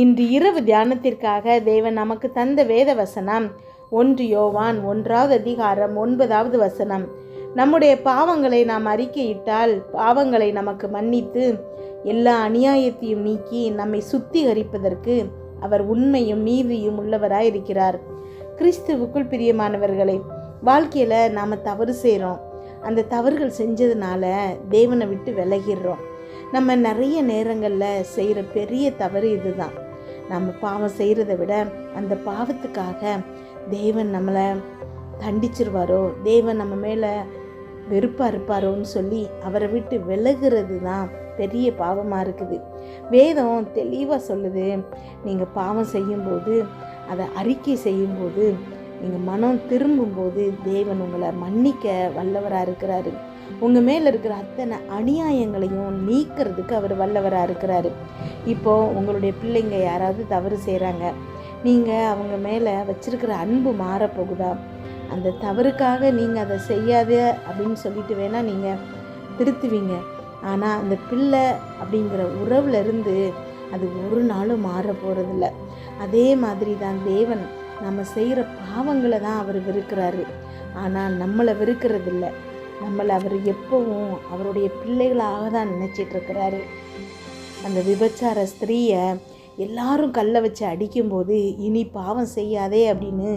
இன்று இரவு தியானத்திற்காக தேவன் நமக்கு தந்த வேத வசனம். ஒன்று யோவான் ஒன்றாவது அதிகாரம் ஒன்பதாவது வசனம். நம்முடைய பாவங்களை நாம் அறிக்கையிட்டால் பாவங்களை நமக்கு மன்னித்து எல்லா அநியாயத்தையும் நீக்கி நம்மை சுத்திகரிப்பதற்கு அவர் உண்மையும் நீதியும் உள்ளவராய் இருக்கிறார் கிறிஸ்துவுக்குள் பிரியமானவர்களை வாழ்க்கையில் நாம் தவறு செய்கிறோம் அந்த தவறுகள் செஞ்சதுனால தேவனை விட்டு விலகிடுறோம். நம்ம நிறைய நேரங்களில் செய்கிற பெரிய தவறு இதுதான். நம்ம பாவம் செய்கிறத விட அந்த பாவத்துக்காக தேவன் நம்மளை தண்டிச்சிருவாரோ? தேவன் நம்ம மேலே வெறுப்பாக இருப்பாரோன்னு சொல்லி அவரை விட்டு விலகிறது தான் பெரிய பாவமாக இருக்குது. வேதம் தெளிவாக சொல்லுது நீங்கள் பாவம் செய்யும்போது அதை அறிக்கை செய்யும்போது நீங்கள் மனம் திரும்பும்போது தேவன் உங்களை மன்னிக்க வல்லவராக இருக்கிறாரு. உங்கள் மேலே இருக்கிற அத்தனை அநியாயங்களையும் நீக்கிறதுக்கு அவர் வல்லவராக இருக்கிறாரு. இப்போது உங்களுடைய பிள்ளைங்க யாராவது தவறு செய்கிறாங்க நீங்கள் அவங்க மேலே வச்சுருக்கிற அன்பு மாறப்போகுதா? அந்த தவறுக்காக நீங்கள் அதை செய்யாத அப்படின்னு சொல்லிட்டு வேணால் நீங்கள் திருத்துவீங்க. ஆனால் அந்த பிள்ளை அப்படிங்கிற உறவுல இருந்து அது ஒரு நாளும் மாற போகிறதில்ல அதே மாதிரி தான் தேவன் நம்ம செய்கிற பாவங்களை தான் அவர் வெறுக்கிறாரு. ஆனால் நம்மளை வெறுக்கிறதில்ல. நம்மளை அவர் எப்பவும் அவருடைய பிள்ளைகளாக தான் நினச்சிட்டு இருக்கிறாரு அந்த விபச்சார ஸ்திரீயை எல்லாரும் கல்லை வச்சு அடிக்கும்போது இனி பாவம் செய்யாதே அப்படின்னு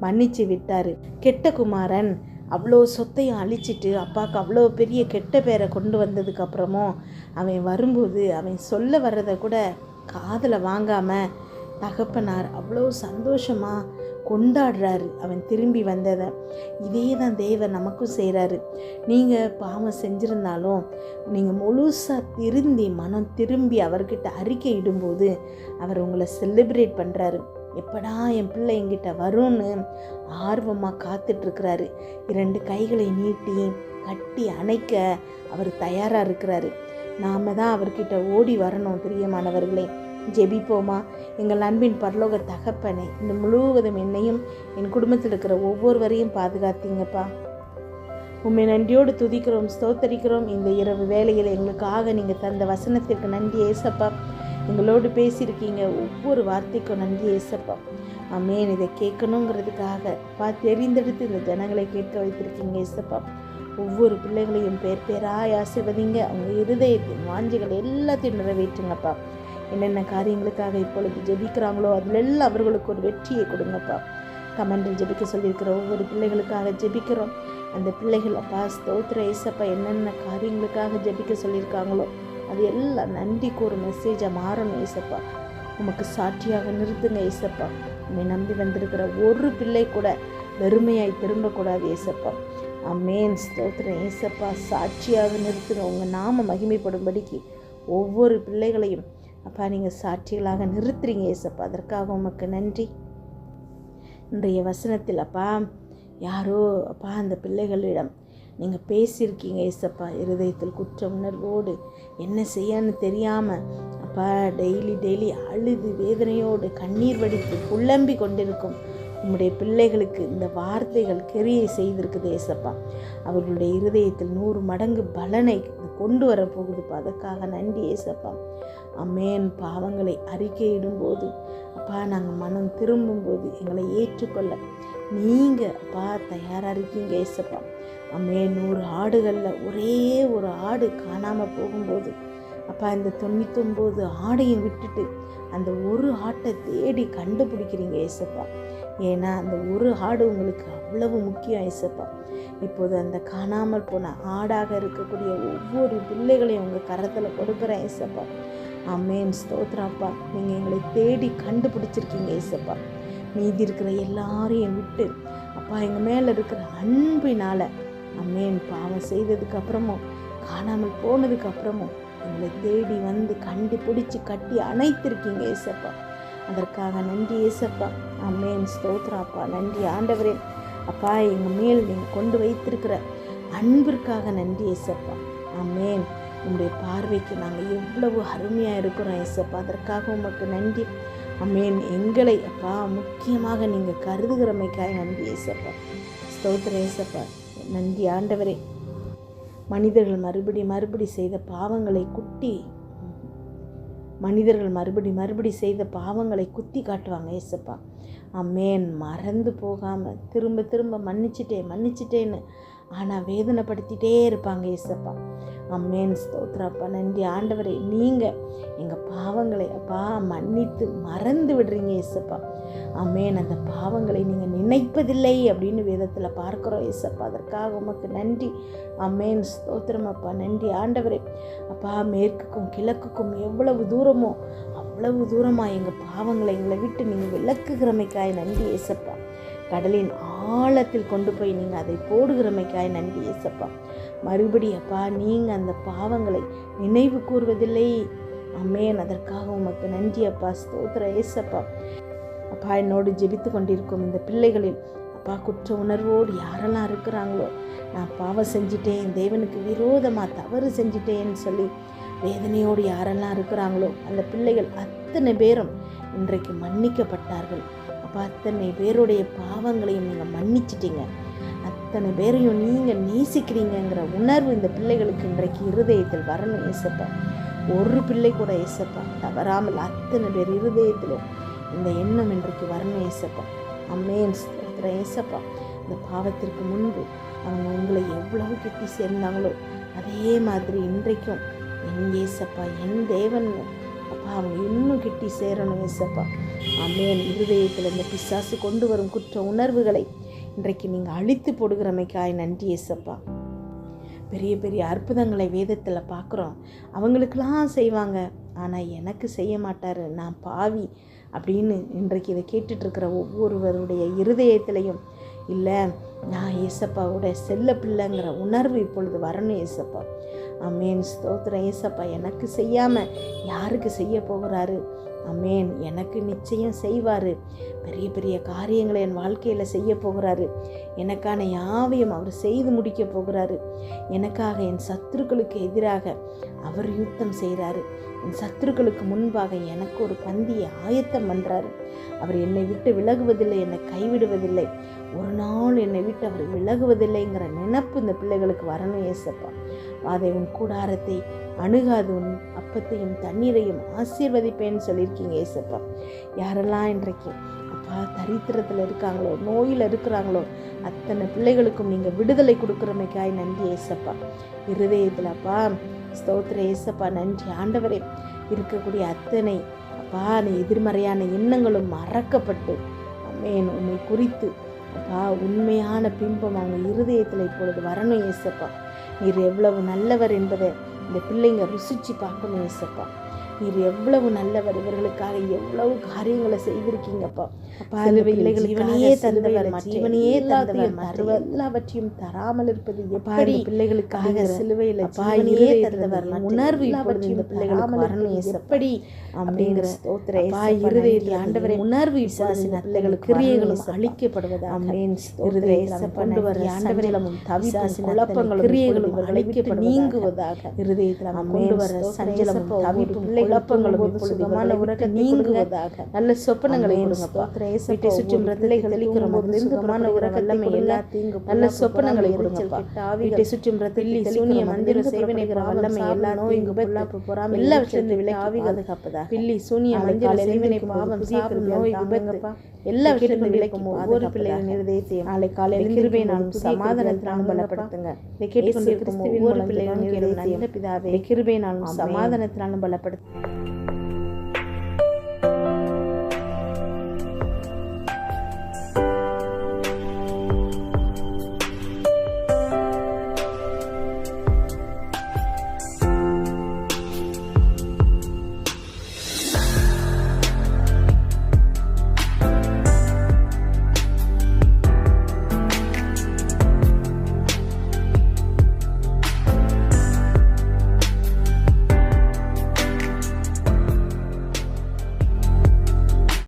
மன்னிச்சு விட்டார். கெட்ட குமாரன் அவ்வளோ சொத்தையும் அழிச்சிட்டு அப்பாவுக்கு அவ்வளோ பெரிய கெட்ட பேரை கொண்டு வந்ததுக்கப்புறமும் அவன் வரும்போது அவன் சொல்ல வர்றதை கூட காதில் வாங்காமல் தகப்பனார் அவ்வளோ சந்தோஷமாக கொண்டாடுறாரு. அவன் திரும்பி வந்ததை. இதே தான் தேவன் நமக்கும் செய்கிறாரு நீங்கள் பாவம் செஞ்சுருந்தாலும் நீங்கள் முழுசாக திருந்தி மனம் திரும்பி அவர்கிட்ட அறிக்கை இடும்போது அவர் உங்களை செலிப்ரேட் பண்ணுறாரு எப்படா என் பிள்ளை என்கிட்ட வரும்னு ஆர்வமாக காத்துட்ருக்கிறாரு. இரண்டு கைகளை நீட்டி கட்டி அணைக்க அவர் தயாராக இருக்கிறாரு. நாம தான் அவர்கிட்ட ஓடி வரணும் பிரியமானவர்களே. ஜெபிப்போமா? எங்கள் அன்பின் பரலோக தகப்பனை இந்த முழுவதும் என்னையும் என் குடும்பத்தில் இருக்கிற ஒவ்வொருவரையும் பாதுகாத்தீங்கப்பா. உண்மை நன்றியோடு துதிக்கிறோம் ஸ்தோத்தரிக்கிறோம். இந்த இரவு வேலையில் எங்களுக்காக நீங்கள் தந்த வசனத்திற்கு நன்றி ஏசப்பா. எங்களோடு பேசியிருக்கீங்க ஒவ்வொரு வார்த்தைக்கும் நன்றி ஏசப்பா. அமேன் இதை கேட்கணுங்கிறதுக்காக பா தெரிந்தெடுத்து இந்த ஜனங்களை கேட்க வைத்திருக்கீங்க ஏசப்பா. ஒவ்வொரு பிள்ளைகளையும் பேர் பேராய் ஆசிர்வதிங்க. அவங்க இருதயத்தின் வாஞ்சிகள் எல்லாத்தையும் நிறைவேற்றுங்கப்பா. என்னென்ன காரியங்களுக்காக இப்பொழுது ஜெபிக்கிறாங்களோ அதில் எல்லாம் அவர்களுக்கு ஒரு வெற்றியை கொடுங்கப்பா. கமெண்டில் ஜெபிக்க சொல்லியிருக்கிற ஒவ்வொரு பிள்ளைகளுக்காக ஜெபிக்கிறோம். அந்த பிள்ளைகள் அப்பா ஸ்தோத்திர ஏசப்பா என்னென்ன காரியங்களுக்காக ஜெபிக்க சொல்லியிருக்காங்களோ அது எல்லாம் நன்றி கூறு மெசேஜாக மாறணும் ஏசப்பா. உமக்கு சாட்சியாக நிறுத்துங்க ஏசப்பா. உன்னை நம்பி வந்திருக்கிற ஒரு பிள்ளை கூட வெறுமையாய் திரும்பக்கூடாது ஏசப்பா. அம்மேன் ஸ்தோத்திரம் ஏசப்பா சாட்சியாக நிறுத்துங்க. உங்கள் நாம மகிமைப்படும்படிக்கு ஒவ்வொரு பிள்ளைகளையும் அப்பா நீங்கள் சாட்சிகளாக நிறுத்துறீங்க ஏசப்பா அதற்காக உமக்கு நன்றி. இன்றைய வசனத்தில் அப்பா யாரோ அப்பா அந்த பிள்ளைகளிடம் நீங்கள் பேசியிருக்கீங்க ஏசப்பா இருதயத்தில் குற்ற உணர்வோடு என்ன செய்யன்னு தெரியாமல் அப்பா டெய்லி டெய்லி அழுது வேதனையோடு கண்ணீர் வடித்து புலம்பி கொண்டிருக்கும் உம்முடைய பிள்ளைகளுக்கு இந்த வார்த்தைகள் கெரியை செய்திருக்குது ஏசப்பா அவர்களுடைய இருதயத்தில் நூறு மடங்கு பலனை கொண்டு வர போகுதுப்பா அதற்காக நன்றி ஏசப்பா அம்மேன் பாவங்களை அறிக்கையிடும்போது அப்பா நாங்கள் மனம் திரும்பும்போது எங்களை ஏற்றுக்கொள்ள. நீங்கள் அப்பா தயாராக இருக்கீங்க ஏசப்பா. அம்மே நூறு ஆடுகளில் ஒரே ஒரு ஆடு காணாமல் போகும்போது அப்பா இந்த தொண்ணூத்தொம்போது ஆடையும் விட்டுட்டு அந்த ஒரு ஆட்டை தேடி கண்டுபிடிக்கிறீங்க ஏசப்பா. ஏன்னா அந்த ஒரு ஆடு உங்களுக்கு அவ்வளவு முக்கியம் ஐசப்பா இப்போது அந்த காணாமல் போன ஆடாக இருக்கக்கூடிய ஒவ்வொரு பிள்ளைகளையும் உங்கள் கரத்தில் கொடுக்குறேன் ஐசப்பா அம்மேன் ஸ்தோத்ராப்பா நீங்கள் எங்களை தேடி கண்டுபிடிச்சிருக்கீங்க ஏசப்பா. மீதி இருக்கிற எல்லாரையும் விட்டு அப்பா எங்கள் மேலே இருக்கிற அன்பினால் அம்மேன் பாவம் செய்ததுக்கு அப்புறமும் காணாமல் போனதுக்கு அப்புறமும் எங்களை தேடி வந்து கண்டுபிடிச்சி கட்டி அணைத்திருக்கீங்க ஏசப்பா. அதற்காக நன்றி ஏசப்பா. அம்மேன் ஸ்தோத்ராப்பா நன்றி ஆண்டவரே. அப்பா எங்கள் மேல் நீங்கள் கொண்டு வைத்திருக்கிற அன்பிற்காக நன்றி ஏசப்பா. அம்மேன் உங்களுடைய பார்வைக்கு நாங்கள் எவ்வளவு அருமையாக இருக்கிறோம் ஏசப்பா அதற்காக உமக்கு நன்றி. அமேன் எங்களை அப்பா முக்கியமாக நீங்கள் கருதுகிறமைக்காக நன்றி ஏசப்பா ஸ்தோத்திர ஏசப்பா நன்றி ஆண்டவரே. மனிதர்கள் மறுபடி மறுபடி செய்த பாவங்களை குட்டி மனிதர்கள் மறுபடி மறுபடி செய்த பாவங்களை குத்தி காட்டுவாங்க ஏசப்பா அம்மேன் மறந்து போகாமல் திரும்ப திரும்ப மன்னிச்சிட்டேன் மன்னிச்சிட்டேன்னு ஆனால் வேதனைப்படுத்திட்டே இருப்பாங்க ஏசப்பா அம்மேன் ஸ்தோத்ராப்பா நன்றி. ஆண்டவரே நீங்கள் எங்கள் பாவங்களை அப்பா மன்னித்து மறந்து விடுறீங்க ஏசப்பா அம்மேன் அந்த பாவங்களை நீங்கள் நினைப்பதில்லை அப்படின்னு வேதத்தில் பார்க்குறோம் ஏசப்பா அதற்காக உமக்கு நன்றி. அம்மேன் ஸ்தோத்திரம் அப்பா. நன்றி. ஆண்டவரே அப்பா மேற்குக்கும் கிழக்குக்கும் எவ்வளவு தூரமோ அவ்வளவு தூரமாக எங்கள் பாவங்களை எங்களை விட்டு நீங்கள் விளக்குகிறமைக்காய் நன்றி ஏசப்பா கடலின் ஆழத்தில் கொண்டு போய் நீங்கள் அதை போடுகிறமைக்காய் நன்றி ஏசப்பா மறுபடி அப்பா நீங்கள் அந்த பாவங்களை நினைவு கூறுவதில்லை அம்மேன் அதற்காக உமக்கு நன்றி அப்பா ஸ்தோத்திர ஏசப்பா அப்பா என்னோடு ஜெபித்து கொண்டிருக்கும் இந்த பிள்ளைகளில் அப்பா குற்ற உணர்வோடு யாரெல்லாம் இருக்கிறாங்களோ நான் பாவம் செஞ்சிட்டேன் தேவனுக்கு விரோதமாக தவறு செஞ்சிட்டேன்னு சொல்லி வேதனையோடு யாரெல்லாம் இருக்கிறாங்களோ அந்த பிள்ளைகள் அத்தனை பேரும் இன்றைக்கு மன்னிக்கப்பட்டார்கள். அப்போ அத்தனை பேருடைய பாவங்களையும் நீங்கள் மன்னிச்சிட்டீங்க. அத்தனை பேரையும் நீங்கள் நேசிக்கிறீங்கங்கிற உணர்வு இந்த பிள்ளைகளுக்கு இன்றைக்கு இருதயத்தில் வரணும் ஏசப்பா ஒரு பிள்ளை கூட ஏசப்பா தவறாமல் அத்தனை பேர் இருதயத்திலும் இந்த எண்ணம் இன்றைக்கு வரணும் ஏசப்பா அம்மேன் ஸ்தோத்திரம் ஏசப்பா இந்த பாவத்திற்கு முன்பு அவங்க உங்களை எவ்வளவு கெட்டி சேர்ந்தாங்களோ அதே மாதிரி இன்றைக்கும் என் ஏசப்பா என் தேவன் அப்பா அவங்க இன்னும் கிட்டி சேரணும் ஏசப்பா. அம்மேன் இருதயத்தில் இந்த பிசாசு கொண்டு வரும் குற்ற உணர்வுகளை இன்றைக்கு நீங்கள் அழித்து போடுகிறமைக்காய் நன்றி ஏசப்பா. பெரிய பெரிய அற்புதங்களை வேதத்தில் பார்க்குறோம் அவங்களுக்கெல்லாம் செய்வாங்க. ஆனால் எனக்கு செய்ய மாட்டார் நான் பாவி அப்படின்னு இன்றைக்கு இதை கேட்டுட்ருக்கிற ஒவ்வொருவருடைய இருதயத்திலையும். இல்லை நான் ஏசப்பாவோட செல்ல பிள்ளைங்கிற உணர்வு இப்பொழுது வரணும் ஏசப்பா. அம்மேன் ஸ்தோத்திரம் ஏசப்பா எனக்கு செய்யாமல் யாருக்கு செய்ய போகிறாரு? அம்மேன் எனக்கு நிச்சயம் செய்வார். பெரிய பெரிய காரியங்களை என் வாழ்க்கையில் செய்ய போகிறாரு. எனக்கான யாவையும் அவர் செய்து முடிக்க போகிறாரு. எனக்காக என் சத்துருக்களுக்கு எதிராக அவர் யுத்தம் செய்கிறாரு. என் சத்துருக்களுக்கு முன்பாக எனக்கு ஒரு பந்தியை ஆயத்தம் பண்ணுறாரு அவர் என்னை விட்டு விலகுவதில்லை என்னை கைவிடுவதில்லை. ஒரு நாள் என்னை விட்டு அவர் விலகுவதில்லைங்கிற நினப்பு இந்த பிள்ளைகளுக்கு வரணும் ஏசப்பா. அதை உன் கூடாரத்தை அணுகாது உன் அப்பத்தையும் தண்ணீரையும் ஆசீர்வதிப்பேன்னு சொல்லியிருக்கீங்க ஏசப்பா. யாரெல்லாம் இன்றைக்கு அப்பா தரித்திரத்தில் இருக்காங்களோ நோயில் இருக்கிறாங்களோ அத்தனை பிள்ளைகளுக்கும் நீங்கள் விடுதலை கொடுக்குறமைக்காய் நன்றி ஏசப்பா. இருதயத்தில் அப்பா ஸ்தோத்திர ஏசப்பா நன்றி ஆண்டவரே இருக்கக்கூடிய அத்தனை அப்பா அந்த எதிர்மறையான எண்ணங்களும் மறக்கப்பட்டு அம்மேன் உன்னை குறித்து அப்பா உண்மையான பிம்பம் அவங்க இருதயத்தில் இப்பொழுது வரணும் ஏசப்பா நீர் எவ்வளவு நல்லவர் என்பதை இந்த பிள்ளைங்க ருசிச்சு பார்க்கணும் ஏசப்பா நீர் எவ்வளவு நல்லவர். இவர்களுக்காக எவ்வளவு காரியங்களை செய்திருக்கீங்கப்பா. பிள்ளைகளுக்கு தந்தவர் ஜீவனையே தந்தவர் மற்ற. எல்லாவற்றையும் தராமல் இருப்பது எப்படி? பிள்ளைகளுக்காக சிலுவையில் ஜீவனையே தந்தவர் உணர்வு இந்த பிள்ளைகளுக்கு வரணும் எப்படி? அப்படிங்கிற ஸ்தோத்திர இருதயத்தில் ஆண்டவரை உணர்வு இந்த பிள்ளைகளுக்கு கிரியைகளும் அழிக்கப்படுவது அம்மேன் இருதயத்தில் கொண்டு வர ஆண்டவரிலும் தவிசாசின் குழப்பங்களும் கிரியைகளும் அழிக்கப்பட்டு நீங்குவதாக. இருதயத்தில் கொண்டு வர சஞ்சலமும் தவிப்பும் குழப்பங்களும் இப்பொழுதுமான உறக்க நீங்குவதாக. நல்ல சொப்பனங்களை கொடுங்கப்பா. வீட்டை சுற்றும் ரத்திலைகள் தெளிக்கிறோம் சுகமான உறக்க வல்லமை எல்லா தீங்கு நல்ல சொப்பனங்களை கொடுங்கப்பா. வீட்டை சுற்றும் சூனிய மந்திர வல்லமை எல்லா நோய் விபத்து பொறாமை எல்லாவற்றிலிருந்து விலை ஆவிகள் காப்பதா பில்லி சூனிய மந்திர சேவனை பாவம் சாபம் நோய் விபத்து எல்லாவற்றிலிருந்து விலைக்கும் ஒவ்வொரு பிள்ளைகளின் இருதயத்தையும் நாளை காலையில் கிருபை நாளும் சமாதானத்தினாலும் பலப்படுத்துங்க இதை கேட்டுக்கொண்டிருக்கும் ஒவ்வொரு பிள்ளைகளின் இருதயத்தையும் நல்ல பிதாவே கிருபை நாளும் சமாதானத்தினாலும் பலப்படுத்துங்க thank you